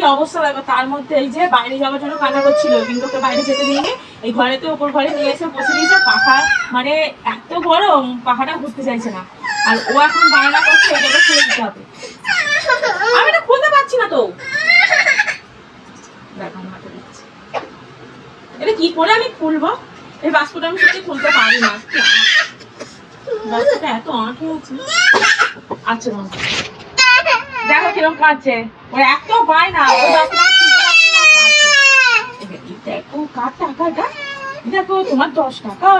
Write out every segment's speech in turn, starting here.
কি অবস্থা লাগবে তার মধ্যে এই যে বাইরে যাওয়ার জন্য কান্না করছিল, কিন্তু বাইরে যেতে দিইনি। এই ঘরেতে, ওপর ঘরে নিয়ে এসে বসে দিয়েছে। পাখা মানে এত গরম, পাখাটা ঘুরতে চাইছে না। আর ও এখন বায়না করছে, এটাকে খুলে দিতে হবে। আমি এটা খুলতে পারছি না তো। দেখো এটা কি করে আমি খুলবো? এই বাস্কটা আমি সত্যি খুলতে পারি না। বাস্কটা এত আঁটে আছে আচ্ছা দেখো কীরকম কাঁদছে। ওর এত পায় না দেখো, কার টাকা দেখো, তোমার দশ টাকা।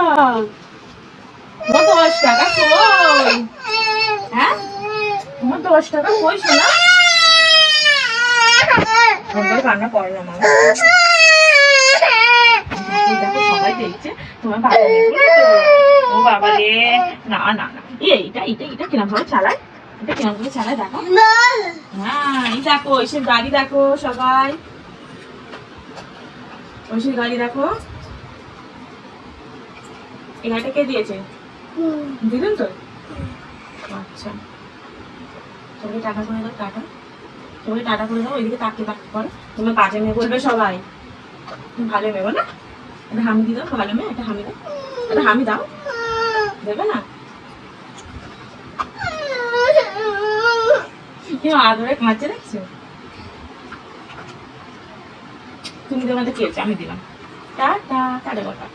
তোমার দশ টাকা কই? হ্যাঁ? তোমার দশ টাকা কই শোনা কান্না করে না মামা এই দেখো, সবাই দেখছে, তোমার বাবা ও বাবা রে, না না না। এই, এইটা এইটা এটা কিরম ভাবে চালায়? এটা কিরম ভাবে চালায় দেখো। হ্যাঁ এই দেখো ওইসব গাড়ি দেখো সবাই। ওইসব গাড়ি দেখো। এই গাড়িটা কে দিয়েছে? দিলেন তো? আচ্ছা। তোকে টাকা করে দাও টাটা তোকে টাটা করে দাও ওইদিকে তাকিয়ে তাকিয়ে করো। তুমি কাজে মেয়ে বলবে সবাই। তুমি ভালো মেয়ে বলো একটা হামি দি দাও ভালো মেয়ে একটা হামি দাও। একটা হামি দাও। দেবে না? কেউ আদরে খাচ্ছে দেখছ? তুমি তোমাদের খেয়েছো আমি দিলাম। Tata tata tata.